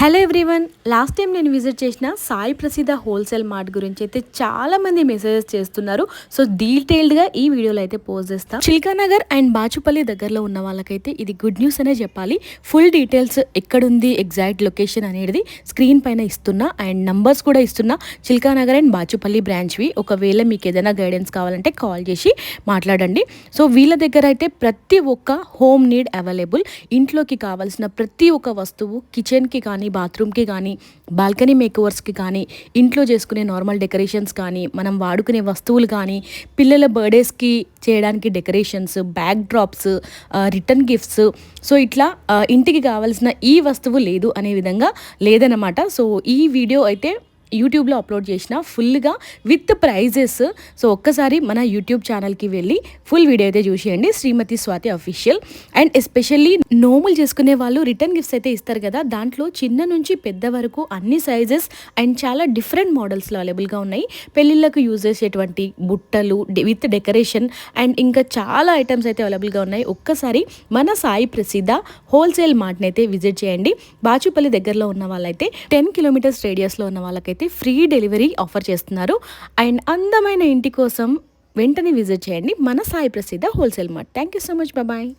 Hello everyone last time నేను visit చేసిన Sai Prasiddha wholesale mart గురించి అయితే చాలా మంది మెసేజెస్ చేస్తున్నారు. సో డీటెయిల్డ్గా ఈ వీడియోలో అయితే పోస్ట్ చేస్తాం. చిల్కానగర్ అండ్ బాచుపల్లి దగ్గరలో ఉన్న వాళ్ళకైతే ఇది గుడ్ న్యూస్ అనే చెప్పాలి. ఫుల్ డీటెయిల్స్ ఎక్కడుంది ఎగ్జాక్ట్ లొకేషన్ అనేది స్క్రీన్ పైన ఇస్తున్నా అండ్ నంబర్స్ కూడా ఇస్తున్నా. చిల్కానగర్ అండ్ బాచుపల్లి బ్రాంచ్వి ఒకవేళ మీకు ఏదైనా గైడెన్స్ కావాలంటే కాల్ చేసి మాట్లాడండి. సో వీళ్ళ దగ్గర అయితే ప్రతి ఒక్క హోమ్ నీడ్ అవైలబుల్ ఇంట్లోకి కావాల్సిన ప్రతి ఒక్క వస్తువు కిచెన్కి కానీ బాత్రూమ్కి కానీ బాల్కనీ మేకవర్స్కి కానీ ఇంట్లో చేసుకునే నార్మల్ డెకరేషన్స్ కానీ మనం వాడుకునే వస్తువులు కానీ పిల్లల బర్త్డేస్కి చేయడానికి decorations backdrops return gifts so ఇట్లా uh, ఇంటికి కావాల్సిన ఈ వస్తువు లేదు అనే విధంగా లేదనమాట సో ఈ వీడియో అయితే యూట్యూబ్లో అప్లోడ్ చేసిన ఫుల్గా విత్ ప్రైజెస్. సో ఒక్కసారి మన యూట్యూబ్ ఛానల్కి వెళ్ళి ఫుల్ వీడియో అయితే చూసేయండి. Shrimati Swati official. And especially నోములు చేసుకునే వాళ్ళు రిటర్న్ గిఫ్ట్స్ అయితే ఇస్తారు కదా. దాంట్లో చిన్న నుంచి పెద్ద వరకు అన్ని సైజెస్ అండ్ చాలా డిఫరెంట్ మోడల్స్లో అవైలబుల్గా ఉన్నాయి. పెళ్ళిళ్ళకు యూజ్ చేసేటువంటి బుట్టలు విత్ డెకరేషన్ అండ్ ఇంకా చాలా ఐటమ్స్ అయితే అవైలబుల్గా ఉన్నాయి. ఒక్కసారి మన సాయి ప్రసిద్ధ హోల్సేల్ మార్ట్ని అయితే విజిట్ చేయండి. బాచుపల్లి దగ్గరలో ఉన్న వాళ్ళైతే టెన్ కిలోమీటర్స్ రేడియస్లో ఉన్న వాళ్ళకైతే ఫ్రీ డెలివరీ ఆఫర్ చేస్తున్నారు. అండ్ అందమైన ఇంటి కోసం వెంటనే విజిట్ చేయండి. మన Sai Prasiddha wholesale mart. Thank you so much bye